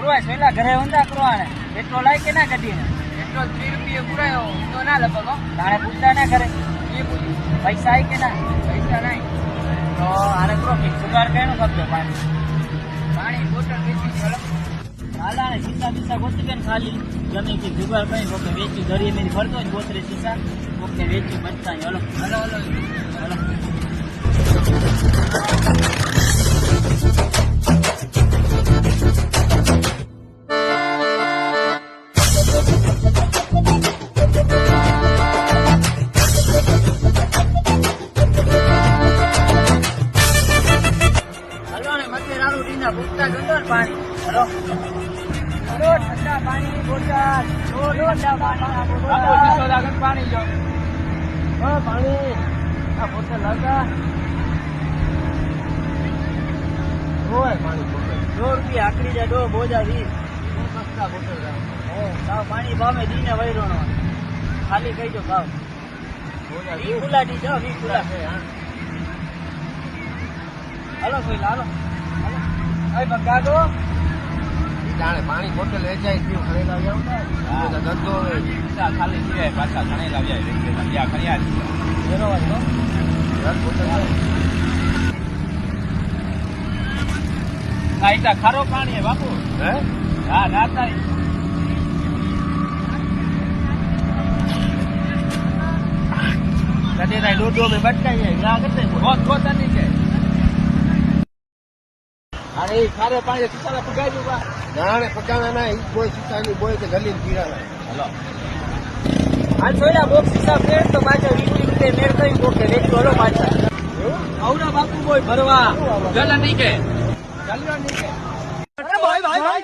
કુરવાય સોયલા ઘરે ઊંધા કરવાને પેટ્રોલ લાય કે ના કઢીને પેટ્રોલ ત્રીસ રૂપિયા પુરાયો. તો ના લગભગ તારે પૂછતા ના ઘરે એ પૂછ્યું. પૈસા આય કે ના? પૈસા નહીં તો આને કરો કે જુગાડ કઈનું કરજો પાણી. પાણી બોટલ વેચી ચલો હાલા ને સીસા બીસા ગોતી કે ખાલી. ગમે કે જુગાડ કઈ કોકે વેચી ધરીએ મેરી ફરતો જ ગોતરે સીસા કોકે વેચી બચતા હલો. Hello hello. હલો. રાડું ભૂખતા ગંદો પાણી. હલો. હલો ઠંડા પાણી બોટલ ઠંડા પાણી બાપુ સીસો લાગે ને પાણી જો પાણી. આ બોટલ લાગા હોય પાણી બોટલ. દો રૂપિયા આકડી જાય દો બોજા વીસ. સસ્તા બોટલ સાવ પાણી ભાવે દીને વૈરોનો ખાલી કહી દો ભાવ. વી ખુલ્લા દી જાઓ વી ખુલ્લા હાલો કોઈ હાલો જાણે પાણી બોટલ વેચાય થયું ખરીદા જાવ ને ધંધો ખાલી સિવાય પાછા ઘણી લાવ્યા વેચે ત્યાં ખણ્યા જ બરોબર તો આ ઈટા ખારો પાણી હે બાપુ હે હા નાતા કદી ના લોટો મે બટકાઈ જાય ના કરતે રોજ પોતાની છે અરે એ ખારે પાણી સીસાલા પગાઈ દઉં બા. જાણે પકાણા ના ઈ કોઈ સીસાની બોય કે ગલીન પીરાના હલો. આ છોડા બોક્સ હિસાબ ફેર તો પાછા વીસ રીતે મેળ કરી બોકે રેડી હલો પાછા. આવડા બાપુ બોય ભરવા. જલ નહીં કે. ચાલ્યો નહીં કે. ભાઈ ભાઈ ભાઈ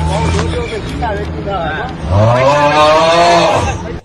બહુ લોટો મે સીસા વેચી ના હા ને પેલા તો જે વધે સલવાડા થઈ જાય એનો ધંધો કરાવાય ના કોઈ દી ના કરાવે